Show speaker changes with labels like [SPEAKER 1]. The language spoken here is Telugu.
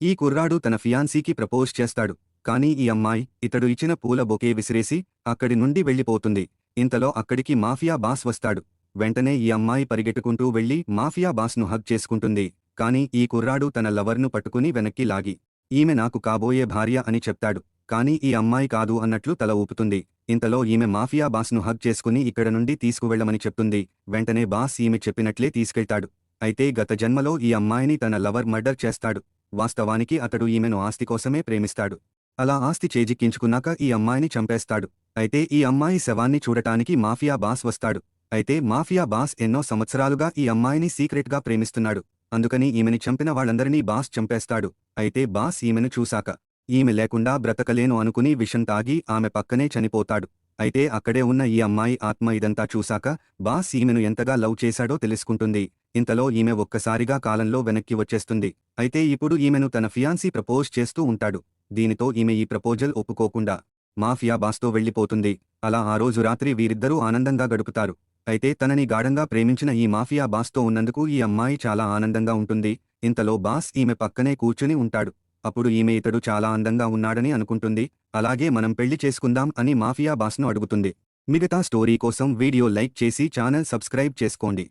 [SPEAKER 1] ఈ కుర్రాడు తన ఫియాన్సీకి ప్రపోజ్ చేస్తాడు. కానీ ఈ అమ్మాయి ఇతడు ఇచ్చిన పూల బొకే విసిరేసి అక్కడి నుండి వెళ్ళిపోతుంది. ఇంతలో అక్కడికి మాఫియా బాస్ వస్తాడు. వెంటనే ఈ అమ్మాయి పరిగెట్టుకుంటూ వెళ్ళి మాఫియా బాస్ను హగ్ చేసుకుంటుంది. కానీ ఈ కుర్రాడు తన లవర్ను పట్టుకుని వెనక్కి లాగి ఈమె నాకు కాబోయే భార్య అని చెప్తాడు. కానీ ఈ అమ్మాయి కాదు అన్నట్లు తల ఊపుతుంది. ఇంతలో ఈమె మాఫియా బాస్ను హగ్ చేసుకుని ఇక్కడ నుండి తీసుకువెళ్ళమని చెప్తుంది. వెంటనే బాస్ ఈమె చెప్పినట్లే తీసుకెళ్తాడు. అయితే గత జన్మలో ఈ అమ్మాయిని తన లవర్ మర్డర్ చేస్తాడు. వాస్తవానికి అతడు ఈమెను ఆస్తి కోసమే ప్రేమిస్తాడు. అలా ఆస్తి చేజిక్కించుకున్నాక ఈ అమ్మాయిని చంపేస్తాడు. అయితే ఈ అమ్మాయి శవాన్ని చూడటానికి మాఫియా బాస్ వస్తాడు. అయితే మాఫియా బాస్ ఎన్నో సంవత్సరాలుగా ఈ అమ్మాయిని సీక్రెట్గా ప్రేమిస్తున్నాడు. అందుకని ఈమెని చంపిన వాళ్ళందరినీ బాస్ చంపేస్తాడు. అయితే బాస్ ఈమెను చూశాక ఈమె లేకుండా బ్రతకలేను అనుకుని విషం తాగి ఆమె పక్కనే చనిపోతాడు. అయితే అక్కడే ఉన్న ఈ అమ్మాయి ఆత్మ ఇదంతా చూశాక బాస్ ఈమెను ఎంతగా లవ్ చేశాడో తెలుసుకుంటుంది. ఇంతలో ఈమె ఒక్కసారిగా కాలంలో వెనక్కి వచ్చేస్తుంది. అయితే ఇప్పుడు ఈమెను తన ఫియాన్సీ ప్రపోజ్ చేస్తూ ఉంటాడు. దీనితో ఈమె ఈ ప్రపోజల్ ఒప్పుకోకుండా మాఫియా బాస్తో వెళ్ళిపోతుంది అలా ఆ రోజు రాత్రి వీరిద్దరూ ఆనందంగా గడుపుతారు. అయితే తనని గాఢంగా ప్రేమించిన ఈ మాఫియా బాస్తో ఉన్నందుకు ఈ అమ్మాయి చాలా ఆనందంగా ఉంటుంది. ఇంతలో బాస్ ఈమె పక్కనే కూర్చుని ఉంటాడు. అప్పుడు ఈమె ఇతడు చాలా అందంగా ఉన్నాడని అనుకుంటుంది. అలాగే మనం పెళ్ళి చేసుకుందాం అని మాఫియా బాస్ను అడుగుతుంది. మిగతా స్టోరీ కోసం వీడియో లైక్ చేసి ఛానల్ సబ్స్క్రైబ్ చేసుకోండి.